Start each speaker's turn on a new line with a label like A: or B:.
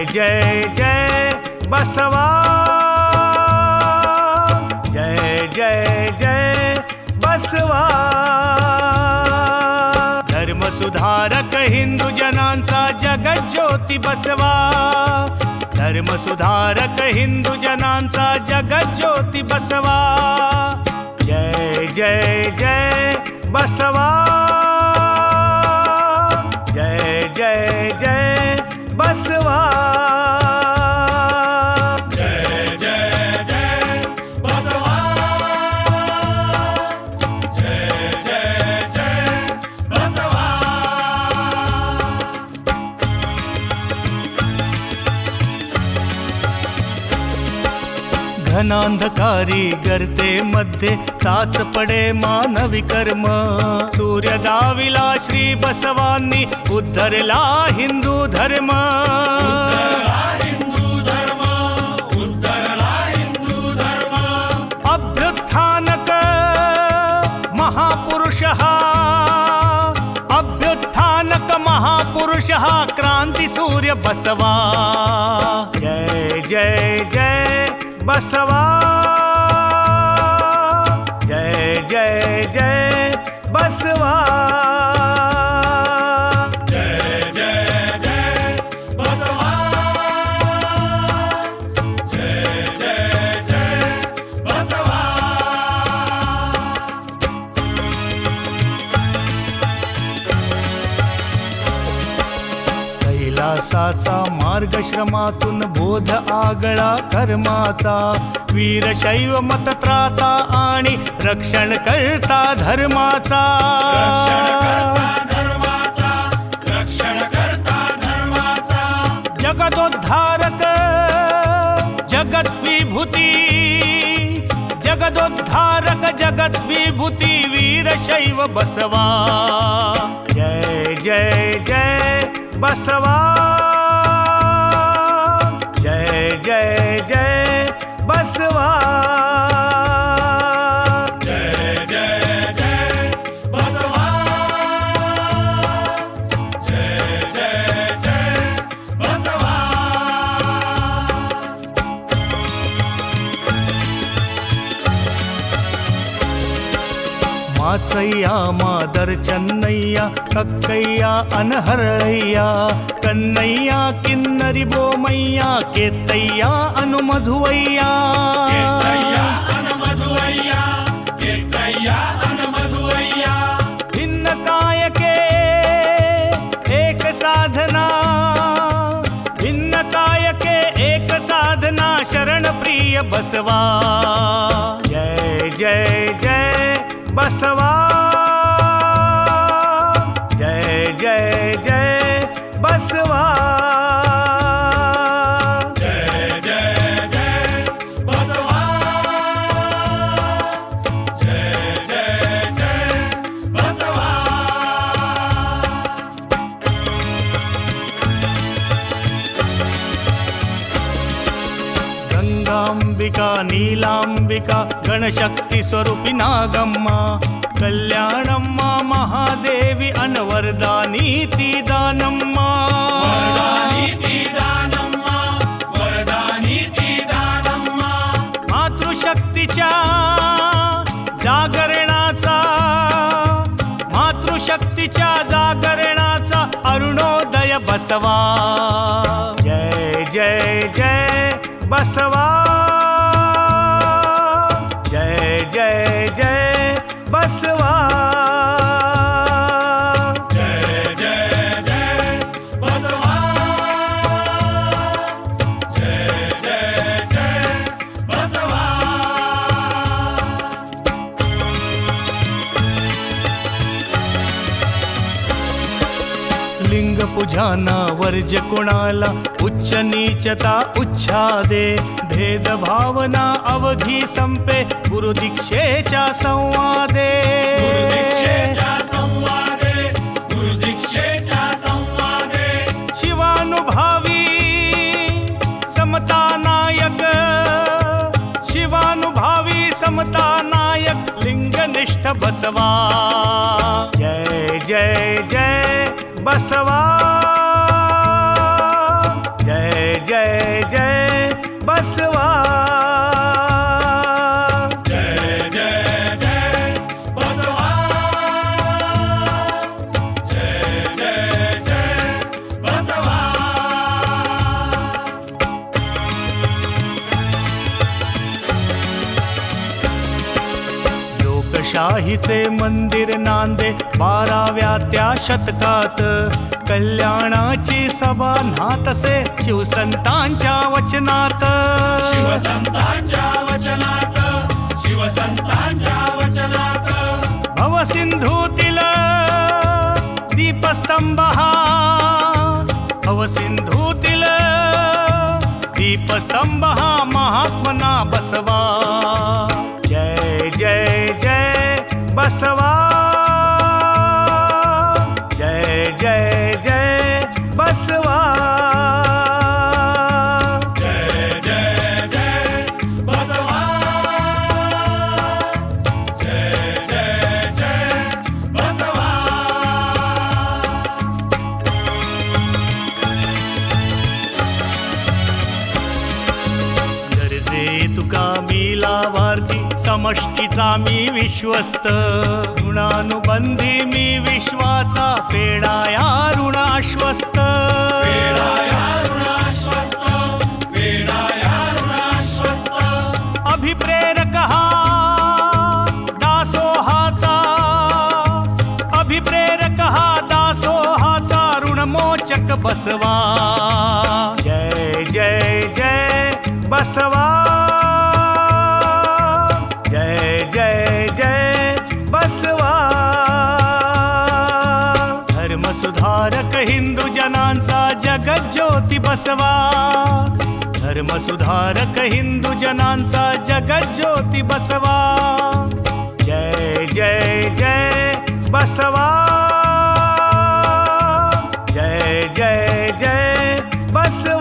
A: जय जय जय बसवा। जय जय जय बसवा। धर्म सुधारक हिंदू जनांचा जगज्योती बसवा। धर्म सुधारक हिंदू जनांचा जगज्योती बसवा। जय जय जय बसवा। जय जय जय बसवा। घनांधकारी गर्ते मध्ये चाच पडे मानवी कर्म. सूर्य दाविला श्री बसवांनी उद्धरला हिंदू धर्म.
B: उद्धरला हिंदू धर्म
A: अभ्युत्थानक महापुरुष अभ्युत्थानक महापुरुष क्रांती सूर्य बसवा. जय जय जय. बसवा। जय जय जय बसवा।
B: साचा जय जय बसवा जय जय जय बसवा
A: कैलासाचा मार्ग श्रमातून बोध आगळा कर्माचा वीरशैव मतत्राता आणि रक्षण करता धर्माचा. जगदोद्धारक जगत विभूती जगदोद्धारक जगत विभूती वीरशैव बसवा. जय जय जय बसवा. बसवा काचय्या मादर चन्नय्या कक्कय्या अनहरय्या कन्नय्या किन्नरि बोमय्या केत्तय्या अनुमधुवय्या बसवा। जय जय जय। बसवा. गंगांबिका नीलांबिका गणशक्ती स्वरूपी नागम्मा कल्याणम्मा महादेवी अनवरदा नीती दानम्मा। मातृशक्तीच्या जागरणाचा मातृशक्तीच्या जागरणाचा अरुणोदय बसवा। जय जय। बसवा। जय जय जय बसवा वर्ज कोणाला? उच्च नीचता उच्छादे भेद भावना अवघी संपे गुरुदीक्षेच्या संवादे.
B: गुरुदीक्षेच्या
A: शिवानुभावी समता नायक शिवानुभावी समता नायक लिंगनिष्ठ बसवा. जय जय जय बसवा. वासवा लोकशाहीचे मंदिर नांदे बाराव्या त्या शतकात. कल्याणाची सभा नातसे शिवसंतांच्या वचनात.
B: शिवसंतांच्या वचनात शिवसंतांच्या वचनात.
A: भवसिंधूतील दीपस्तंभ हा भवसिंधूतील दीपस्तंभ हा महात्मना बसवा. जय जय जय बसवा. गरजे तुका मी लाभार्थी समष्टीचा मी विश्वस्त. ऋणानुबंधी मी विश्वाचा आश्वस्त
B: वेडाया ऋणाश्वस्त.
A: अभिप्रेरक हा दासोहाचा अभिप्रेरक हा दासोहाचा ऋणमोचक बसवा. जय जय बसवा। जय जय जय बसवा। धर्म सुधारक हिंदू जनांचा जगत ज्योती बसवा। धर्म सुधारक हिंदू जनांचा जगत ज्योती बसवा। जय जय जय बसवा। जय जय जय बसवा।